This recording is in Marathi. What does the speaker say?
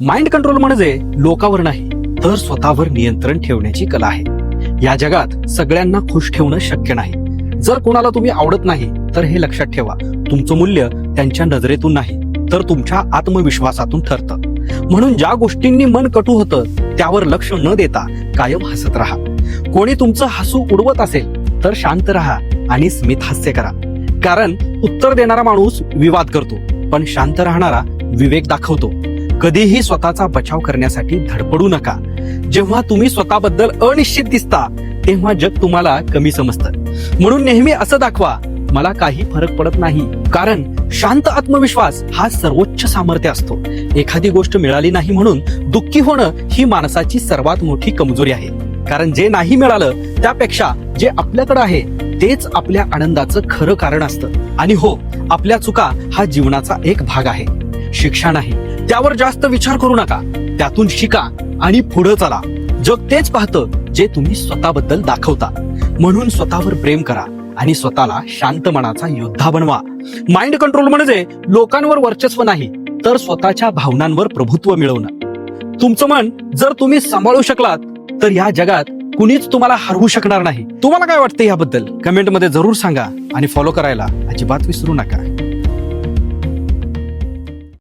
माइंड कंट्रोल म्हणजे लोकावर नाही तर स्वतःवर नियंत्रण ठेवण्याची कला आहे. या जगात सगळ्यांना खुश ठेवणं शक्य नाही. जर कोणाला तुम्ही आवडत नाही तर हे लक्षात ठेवा. तुमचं मूल्य त्यांच्या नजरेतून नाही तर तुमच्या आत्मविश्वासातून ठरतं. म्हणून ज्या गोष्टींनी मन कटू होतं त्यावर लक्ष न देता कायम हसत राहा. कोणी तुमचं हसू उडवत असेल तर शांत राहा आणि स्मित हास्य करा. कारण उत्तर देणारा माणूस विवाद करतो पण शांत राहणारा विवेक दाखवतो. कधीही स्वतःचा बचाव करण्यासाठी धडपडू नका. जेव्हा तुम्ही स्वतःबद्दल अनिश्चित दिसता तेव्हा जग तुम्हाला कमी समजतं. म्हणून नेहमी असं दाखवा मला काही फरक पडत नाही. कारण शांत आत्मविश्वास हा सर्वोच्च सामर्थ्य असतो. एखादी गोष्ट मिळाली नाही म्हणून दुःखी होणं ही माणसाची सर्वात मोठी कमजोरी आहे. कारण जे नाही मिळालं त्यापेक्षा जे आपल्याकडे आहे तेच आपल्या आनंदाचं खरं कारण असतं. आणि हो आपल्या चुका हा जीवनाचा एक भाग आहे. शिक्षा नाही त्यावर जास्त विचार करू नका. त्यातून शिका आणि पुढे चला. जग तेच पाहतं जे तुम्ही स्वतःबद्दल दाखवता. म्हणून स्वतःवर प्रेम करा आणि स्वतःला शांत मनाचा योद्धा बनवा. माइंड कंट्रोल म्हणजे लोकांवर वर्चस्व नाही तर स्वतःच्या भावनांवर प्रभुत्व मिळवणं. तुमचं मन जर तुम्ही सांभाळू शकलात तर या जगात कुणीच तुम्हाला हरवू शकणार नाही. तुम्हाला काय वाटतं याबद्दल कमेंटमध्ये जरूर सांगा आणि फॉलो करायला अजिबात विसरू नका.